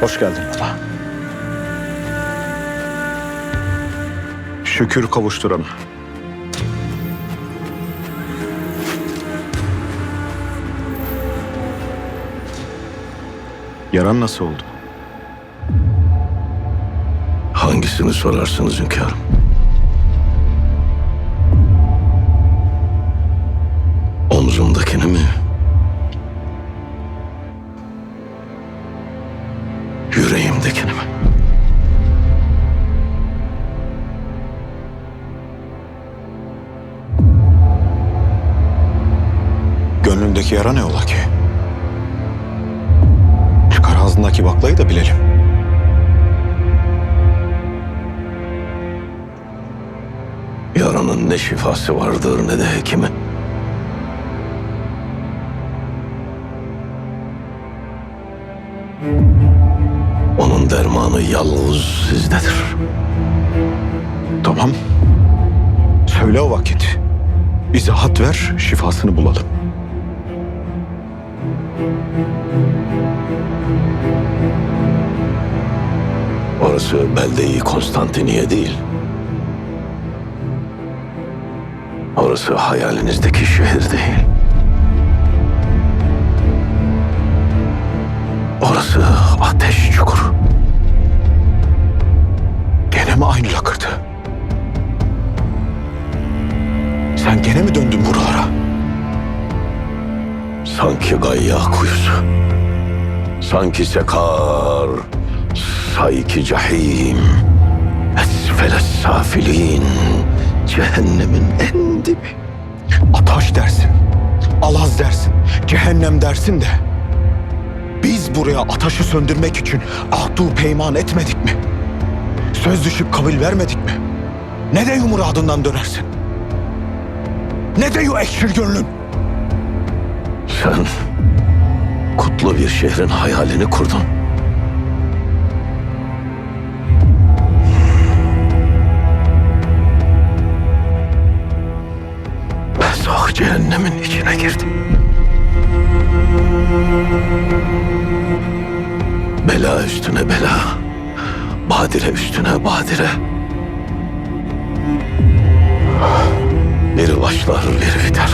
Hoş geldin baba. Şükür kavuşturana. Yaran nasıl oldu? Hangisini sorarsınız hünkârım? Omzumdakini mi? Gönlündeki yara ne ola ki? Çıkar ağzındaki baklayı da bilelim. Yaranın ne şifası vardır ne de hekimi. Onun dermanı yalnız sizdedir. Tamam. Söyle o vakit. Bize hat ver, şifasını bulalım. Orası belde-i Konstantiniye değil. Orası hayalinizdeki şehir değil. Orası ateş çukuru. Gene mi aynı lakırdı? Sen gene mi döndün buralara? Sanki gayya kuyusu. Sanki sekar. Sanki cahim. Esfele safilin. Cehennemin en dibi. Ataş dersin, alaz dersin, cehennem dersin de. Biz buraya ateşi söndürmek için ahdu peyman etmedik mi? Söz düşüp kabul vermedik mi? Ne de muradından dönersin? Ne de ekşir gönlün? Sen kutlu bir şehrin hayalini kurdun. Cehennemin içine girdim. Bela üstüne bela. Badire üstüne badire. Biri başlar, biri biter.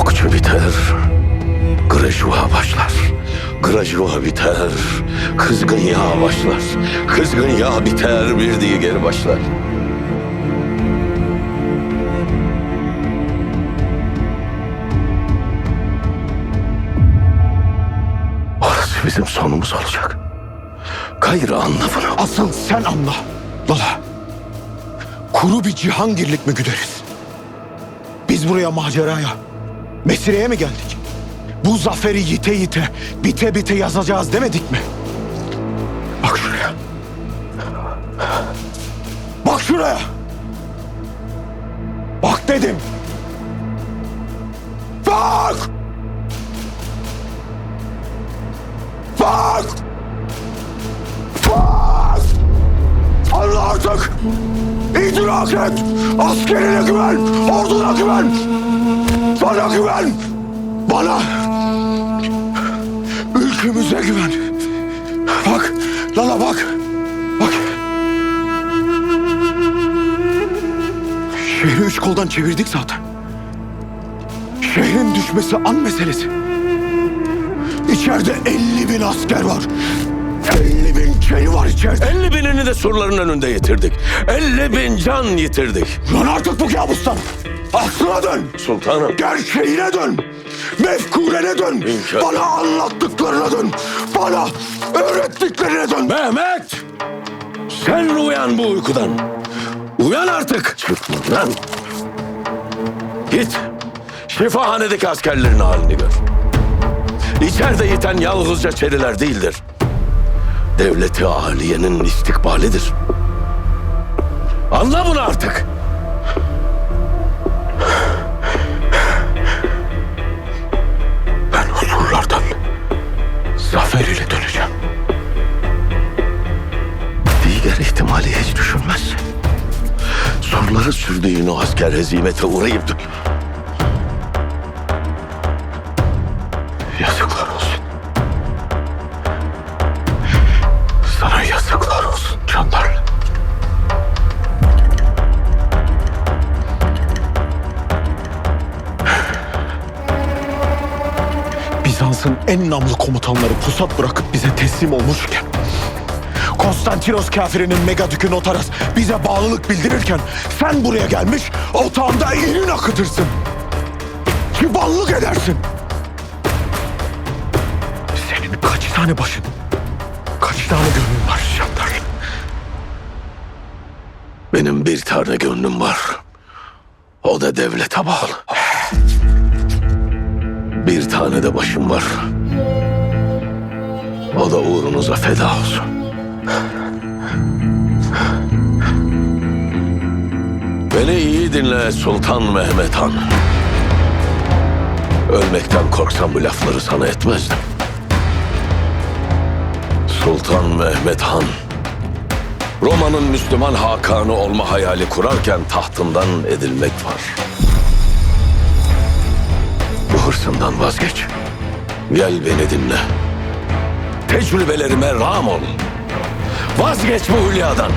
Okçu biter, grajua başlar. Grajua biter, kızgın yağ başlar. Kızgın yağ biter, bir diğeri başlar. Bizim sonumuz olacak. Gayrı anla bunu. Asıl sen anla. Lala. Kuru bir cihangirlik mi güderiz? Biz buraya maceraya, mesireye mi geldik? Bu zaferi yite yite, bite bite yazacağız demedik mi? Bak şuraya. Bak şuraya. Bak dedim. Bak! Bak! Bak! Anla artık! İdrak et! Askerine güven! Orduna güven! Bana güven! Bana! Ülkemize güven! Bak! Lala bak! Bak! Şehri üç koldan çevirdik zaten. Şehrin düşmesi an meselesi. İçeride 50 bin asker var. 50 bin şey var içeride. 50 binini de surların önünde yitirdik. 50 bin can yitirdik. Lan artık bu kabustan. Aslına dön. Sultanım. Gerçeğine dön. Mefkurene dön. Hünkâr. Bana anlattıklarına dön. Bana öğrettiklerine dön. Mehmet! Sen uyan bu uykudan. Uyan artık. Çıkma lan. Git. Şifahanedeki askerlerin halini gör. İçeride yiten yalnızca çeriler değildir. Devleti aliyenin istikbalidir. Anla bunu artık. Ben huzurlardan zafer ile döneceğim. Diğer ihtimali hiç düşünmezsin. Surları sürdüğün o asker hezimete uğrayıp... en namlı komutanları pusat bırakıp bize teslim olmuşken Konstantinos kafirinin megadükü Notaras bize bağlılık bildirirken sen buraya gelmiş otağında inin akıtırsın. Çıbanlık edersin. Senin kaç tane başın, kaç tane gönlün var Şandar? Benim bir tane gönlüm var. O da devlete bağlı. Bir tane de başım var. O da uğrunuza feda olsun. Beni iyi dinle Sultan Mehmet Han. Ölmekten korksam bu lafları sana etmezdim. Sultan Mehmet Han Roma'nın Müslüman hakanı olma hayali kurarken tahtından edilmek var. Hırsından vazgeç. Gel beni dinle. Tecrübelerime rağm ol. Vazgeç bu hülyadan.